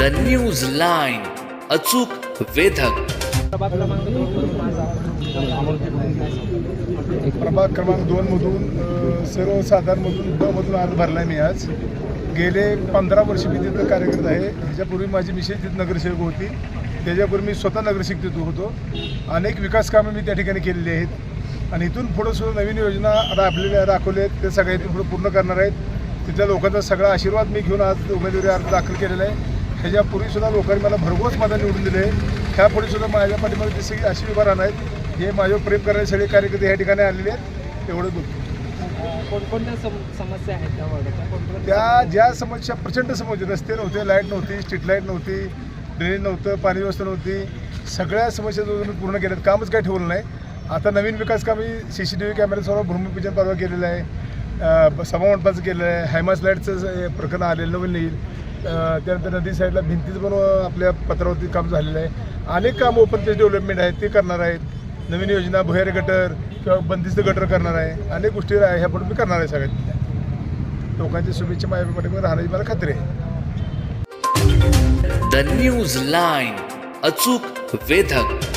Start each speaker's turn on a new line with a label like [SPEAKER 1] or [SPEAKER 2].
[SPEAKER 1] The news line अचूक वेधक.
[SPEAKER 2] प्रभाग क्रमांक दोन मधून
[SPEAKER 3] प्रभाग क्रमांक दोनमधून सर्वसाधारणमधून ब मधून आज भरला मी आज. गेले पंधरा वर्ष मी तिथं कार्यरत आहे. ह्याच्यापूर्वी माझी मिसेस तिथं नगरसेवक होती. त्याच्यापूर्वी मी स्वतः नगरसेवक तिथं होतो. अनेक विकास कामं मी त्या ठिकाणी केलेली आहेत. आणि इथून पुढं सुद्धा नवीन योजना राबलेल्या दाखवले आहेत. त्या सगळ्या इथून पुढे पूर्ण करणार आहेत. तिथल्या लोकांचा सगळा आशीर्वाद मी घेऊन आज उमेदवारी अर्ज दाखल केलेला आहे. ह्याच्यापूर्वी सुद्धा लोकांनी मला भरघोस माझा निवडून दिले आहे ह्यापुढे सुद्धा माझ्या पाठीमध्ये ते सगळी अशी उभा राहणार आहेत हे माझ्यावर प्रेम करणारे सगळे कार्यकर्ते ह्या ठिकाणी आलेले आहेत एवढं बोलतो
[SPEAKER 2] कोणकोणत्या सम समस्या आहेत त्या
[SPEAKER 3] ज्या समस्या प्रचंड समस्या रस्ते नव्हते लाइट नव्हती स्ट्रीट लाइट नव्हती ड्रेनेज नव्हतं पाणी व्यवस्था नव्हती. सगळ्या समस्या पूर्ण केल्यात. कामच काय ठेवलं नाही. आता नवीन विकास कामी सी सी टी व्ही कॅमेऱ्यासह भूमिपूजन परवा केलेलं आहे. अं, सभामंडपाचं केलं आहे हायमास प्रकरण आलेलं नवीन येईल. त्यानंतर नदी साईडला भिंतीचं पण आपल्या पत्रावरती काम झालेलं आहे. अनेक कामं ओपन पेज डेव्हलपमेंट आहेत ते करणार आहेत. नवीन योजना भुयारी गटर किंवा बंदिस्त गटर करणार आहे. अनेक गोष्टी आहे ह्या पण मी करणार आहे सगळ्यात लोकांच्या शुभेच्छा माझ्या पाठीमध्ये राहण्याची मला खात्री आहे.
[SPEAKER 1] द न्यूज लाईन अचूक वेधक.